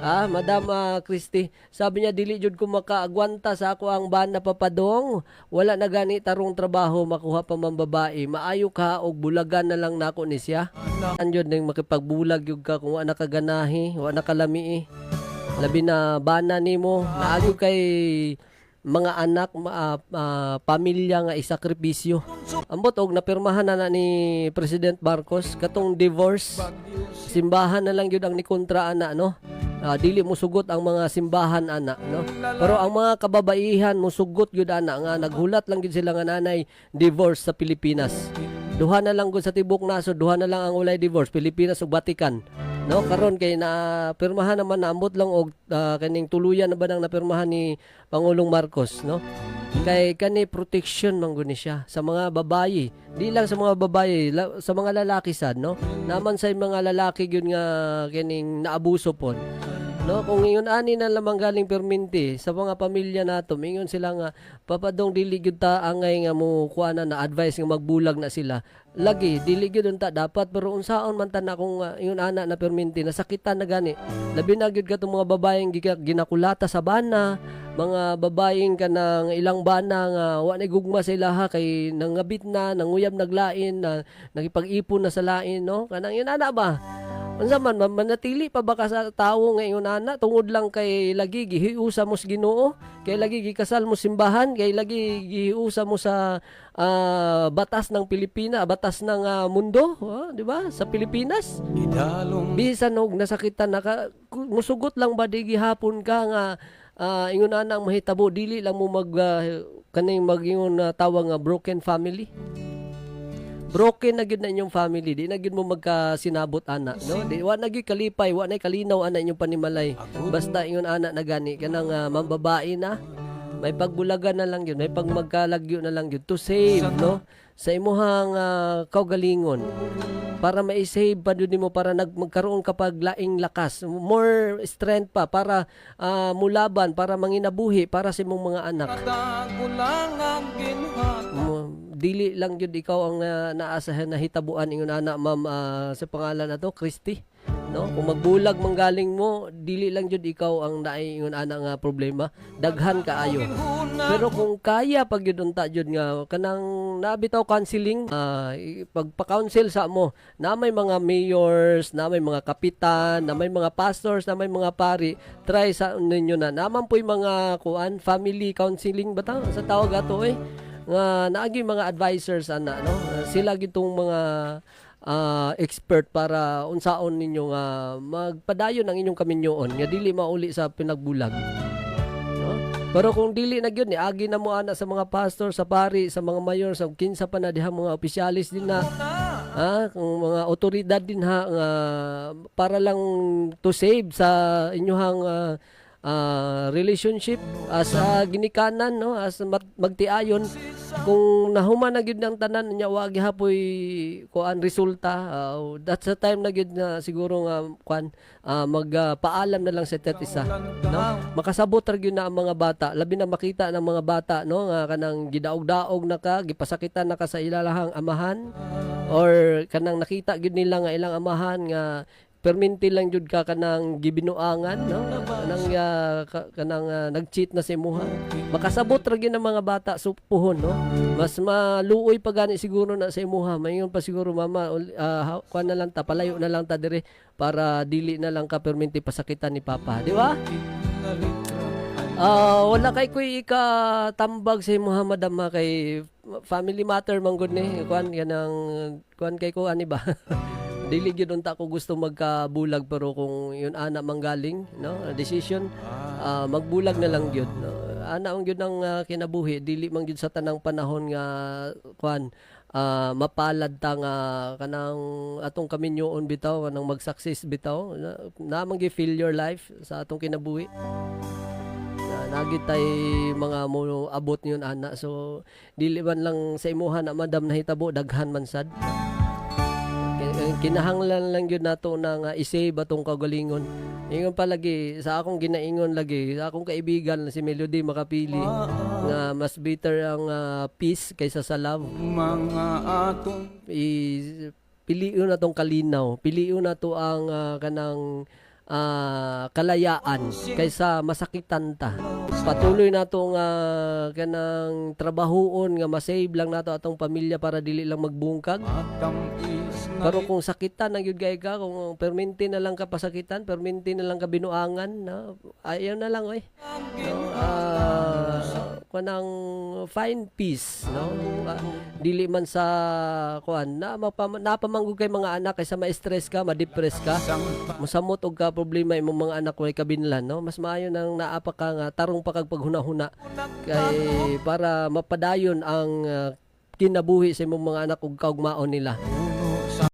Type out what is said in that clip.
Ah, Madam ah, Christy, sabi niya dili jud ko makaagwanta sa ako ang bana papadong. Wala na gani tarong trabaho makuha pa man babae. Maayo ka og bulagan na lang nako ni siya. Anjud ning makipagbulag yug ka kung ana ka ganahi, wa na kalami eh. Labi na bana nimo, naayo kay mga anak, ma, ah, pamilya nga isakripisyo. Ambot og napirmahan na, na ni President Marcos katong divorce. Simbahan na lang yun ang nikontra ana no. Ah, dili mo sugot ang mga simbahan ana no. Pero ang mga kababaihan mo sugot gyud ana nga naghulat lang gyud sila nga nanay divorce sa Pilipinas. Duha na lang gud sa tibok naso, duha na lang ang ulay divorce Pilipinas ug Vatican. No, karon kay na pirmahan naman naambot lang og ah, kaning tuluyan na ba nang napirmahan ni Pangulong Marcos, no? Kay kani protection man gud ni siya sa mga babayi. Di lang sa mga babayi, la- sa mga lalaki sad, no? Naman sa mga lalaki gyud nga kining naabuso pon. No, kung ingon ani na lamang galing perminti sa mga pamilya nato, mingon sila nga papadong dili gyud ta angay nga mo kuha na advice nga magbulag na sila. Lagi dili gyud ta dapat pero unsaon man ta na kung uh, ingon ana na perminti nasakitan na gani. Labi na gyud katong mga babaeng ginakulata sa bana, mga babaeng kanang ilang bana nga wa na gugma sa ilaha kay nangabit na, nanguyab naglain na nagipag-ipon na sa lain no. Kanang yun ana ba? Unsa man man- manatili pa ba ka sa tawo ngayon ana? Tungod lang kay lagi gihiusa mo sa Ginoo, kay lagi gikasal mo simbahan, kay lagi gihiusa mo sa ah, batas ng Pilipina, batas ng ah, mundo, ah, di ba? Sa Pilipinas. Bisan og nasakitan naka musugot lang ba di gihapon ka nga ah, ingon ana ang mahitabo dili lang mo mag ah, kaning magingon na tawag nga broken family broken na gyud na inyong family di na gyud mo magkasinabot ana no? Di wa na gyud kalipay wa na kalinaw ana inyong panimalay. Basta ingon ana na gani kanang uh, mambabae na. May pagbulagan na lang yun may pagmagkalagyo na lang yun to save no? Sa imuhang uh, kaugalingon para ma-save pa yun mo para nag magkaroon kapag laing lakas. More strength pa para ah, mulaban para manginabuhi para sa imong mga anak. Dili lang yun ikaw ang uh, naasahan na hitabuan ingon ana ma'am ah, sa pangalan na to Christy no? Kung magbulag manggaling mo dili lang jud ikaw ang naay ingon ana nga problema. Daghan kaayo. Pero kung kaya pag yun unta jud nga kanang nabitaw counseling i- pagpa-counsel sa mo na may mga mayors na may mga kapitan na may mga pastors na may mga pari try sa ninyo na. Naman po'y mga kuan family counseling ba ta? sa tawag ato eh. Nga naagi mga advisors ana no? Sila gitong mga ah, expert para unsaon ninyo nga magpadayon ang inyong kaminyoon nga dili mauli sa pinagbulag. No? Pero kung dili na gyud ni agi na mo ana sa mga pastor sa pari sa mga mayor sa kinsa pa na diha mga opisyalis din na ha kung mga otoridad din ha nga para lang to save sa inyong ah, ah, relationship as ah, ginikanan no? As magtiayon. Kung nahuman na gyud ng tanan nya wa gihapoy kuan resulta ah, that's the time na gyud na siguro nga kuan ah, magpaalam na lang sa tet isa no? Makasabot ra na ang mga bata. Labi na makita ng mga bata no? Nga kanang gidaog-daog na ka gipasakitan na ka sa ilalahang amahan or kanang nakita gyud nila nga ilang amahan nga perminti lang jud ka kanang gibinuangan no? Kanang ah, ka- kanang ah, nag-cheat na si imuha makasabot ra gyud ng mga bata supuhon no? Mas maluoy pa gani siguro na sa imuha mayon pa siguro mama ul- ah, kuan na lang ta palayo na lang ta dire para dili na lang ka perminti pasakitan ni papa. Di ba? Ah, wala kay kuy ika tambag si Muhammad Amma kay family matter man gud ni. Kuan kanang kuan kay ko ani ba dili gyud unta ko gusto magkabulag pero kung yun ana manggaling no decision ah, magbulag na lang gyud no? ana ang gyud ang ah, kinabuhi dili man gyud sa tanang panahon nga kuan ah, mapalad ta nga kanang atong kaminyoon bitaw kanang mag-success bitaw na, na man gyud failure life sa atong kinabuhi. Na nagit tay mga mo abot yun ana. So dili man lang sa imuha na madam nahitabo daghan man sad Kin- kinahanglan lang yun nato na nga isave atong kagalingon. Ingon palagi sa akong ginaingon lagi sa akong kaibigan na si Melody makapili nga mas better ang ah, peace kaysa sa love. Mga atong i piliun na tong kalinaw. Piliun na to ang ah, kanang ah, kalayaan kaysa masakitan ta. Patuloy nato nga kanang trabahoon nga masave lang nato atong pamilya para dili lang magbungkag. Na Pero kung sakitan ang gay ka, kung perminti na lang ka pasakitan, perminti na lang ka binuangan, no? ayaw na lang, oy. No? Ah, kanang fine piece, no? Ah, dili man sa kuan na mapam, napamanggog kay mga anak kaysa ma-stress ka, ma-depress ka. isang Musamot og ka problema imong mga anak way kabinlan, no? Mas maayo nang naapa ka nga tarong pa kag paghuna-huna kay para mapadayon ang ah, kinabuhi sa imong mga anak ug kaugmaon nila.